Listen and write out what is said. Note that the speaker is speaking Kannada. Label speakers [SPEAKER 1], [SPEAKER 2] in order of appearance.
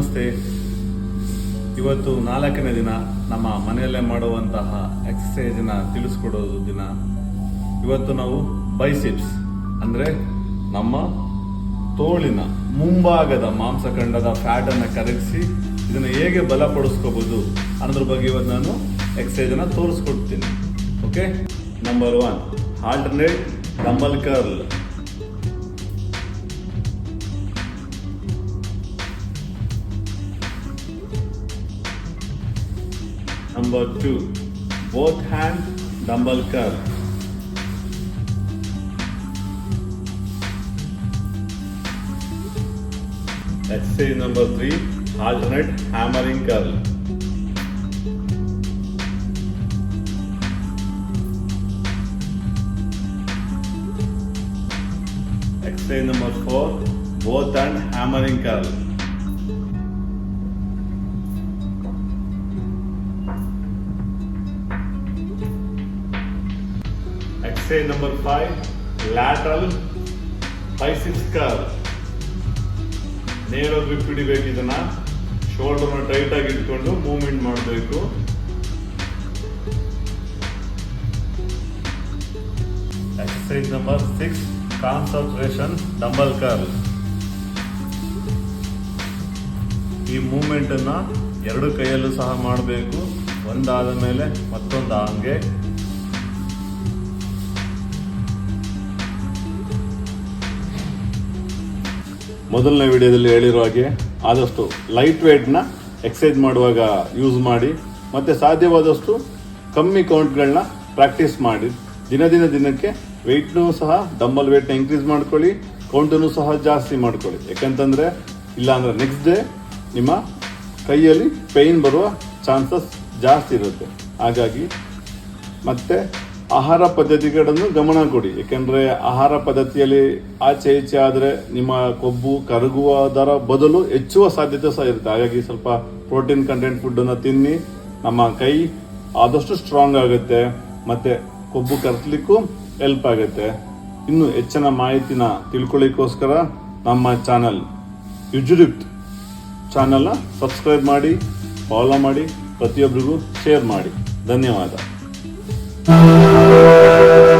[SPEAKER 1] ನಮಸ್ತೆ. ಇವತ್ತು ನಾಲ್ಕನೇ ದಿನ ನಮ್ಮ ಮನೆಯಲ್ಲೇ ಮಾಡುವಂತಹ ಎಕ್ಸಸೈಸ್ನ ತಿಳಿಸ್ಕೊಡೋದು ದಿನ. ಇವತ್ತು ನಾವು ಬೈಸಿಪ್ಸ್ ಅಂದರೆ ನಮ್ಮ ತೋಳಿನ ಮುಂಭಾಗದ ಮಾಂಸಖಂಡದ ಫ್ಯಾಟನ್ನು ಕರಗಿಸಿ ಇದನ್ನು ಹೇಗೆ ಬಲಪಡಿಸ್ಕೋಬೋದು ಅನ್ನೋದ್ರ ಬಗ್ಗೆ ಇವತ್ತು ನಾನು ಎಕ್ಸಸೈಜನ್ನು ತೋರಿಸ್ಕೊಡ್ತೀನಿ. Okay number one alternate dumbbell curl Number two, both hand dumbbell curl. Exercise number three, alternate hammering curl. Exercise number four, both hand hammering curl. Exercise number five, lateral biceps curl. ನೇರ ಗ್ರಿಪ್ ಹಿಡಿಬೇಕು ಇದನ್ನ ಶೋಲ್ಡರ್ನ ಟೈಟ್ ಆಗಿ ಇಟ್ಕೊಂಡು ಮೂವ್ಮೆಂಟ್ ಮಾಡಬೇಕು. Exercise number six concentration dumbbell curl ಈ ಮೂವ್ಮೆಂಟ್ ಅನ್ನ ಎರಡು ಕೈಯಲ್ಲೂ ಸಹ ಮಾಡಬೇಕು. ಒಂದಾದ ಮೇಲೆ ಮತ್ತೊಂದು ಹಂಗೆ. ಮೊದಲನೇ ವಿಡಿಯೋದಲ್ಲಿ ಹೇಳಿರೋ ಹಾಗೆ ಆದಷ್ಟು ಲೈಟ್ ವೇಟ್ನ ಎಕ್ಸಸೈಸ್ ಮಾಡುವಾಗ ಯೂಸ್ ಮಾಡಿ, ಮತ್ತು ಸಾಧ್ಯವಾದಷ್ಟು ಕಮ್ಮಿ ಕೌಂಟ್ಗಳನ್ನ ಪ್ರಾಕ್ಟೀಸ್ ಮಾಡಿ. ದಿನ ದಿನ ದಿನಕ್ಕೆ ವೆಯ್ಟ್ನೂ ಸಹ ಡಂಬಲ್ ವೇಟ್ನ ಇನ್ಕ್ರೀಸ್ ಮಾಡ್ಕೊಳ್ಳಿ ಕೌಂಟನ್ನು ಸಹ ಜಾಸ್ತಿ ಮಾಡ್ಕೊಳ್ಳಿ. ಯಾಕಂತಂದರೆ, ಇಲ್ಲಾಂದರೆ ನೆಕ್ಸ್ಟ್ ಡೇ ನಿಮ್ಮ ಕೈಯಲ್ಲಿ ಪೇಯ್ನ್ ಬರುವ ಚಾನ್ಸಸ್ ಜಾಸ್ತಿ ಇರುತ್ತೆ. ಹಾಗಾಗಿ ಮತ್ತೆ ಆಹಾರ ಪದ್ಧತಿಗಳನ್ನು ಗಮನ ಕೊಡಿ. ಏಕೆಂದರೆ ಆಹಾರ ಪದ್ಧತಿಯಲ್ಲಿ ಆಚೆ ಈಚೆ ಆದರೆ ನಿಮ್ಮ ಕೊಬ್ಬು ಕರಗುವುದರ ಬದಲು ಹೆಚ್ಚುವ ಸಾಧ್ಯತೆ ಸಹ ಇರುತ್ತೆ. ಹಾಗಾಗಿ ಸ್ವಲ್ಪ ಪ್ರೋಟೀನ್ ಕಂಟೆಂಟ್ ಫುಡ್ ಅನ್ನು ತಿನ್ನಿ. ನಮ್ಮ ಕೈ ಆದಷ್ಟು ಸ್ಟ್ರಾಂಗ್ ಆಗುತ್ತೆ. ಮತ್ತೆ ಕೊಬ್ಬು ಕರಸ್ಲಿಕ್ಕೂ ಹೆಲ್ಪ್ ಆಗುತ್ತೆ. ಇನ್ನು ಹೆಚ್ಚಿನ ಮಾಹಿತಿನ ತಿಳ್ಕೊಳ್ಳಿಕ್ಕೋಸ್ಕರ ನಮ್ಮ ಚಾನಲ್ ಯುಜುರಿಪ್ಟ್ ಚಾನಲ್ನ ಸಬ್ಸ್ಕ್ರೈಬ್ ಮಾಡಿ ಫಾಲೋ ಮಾಡಿ ಪ್ರತಿಯೊಬ್ಬರಿಗೂ ಶೇರ್ ಮಾಡಿ. ಧನ್ಯವಾದ. Thank you.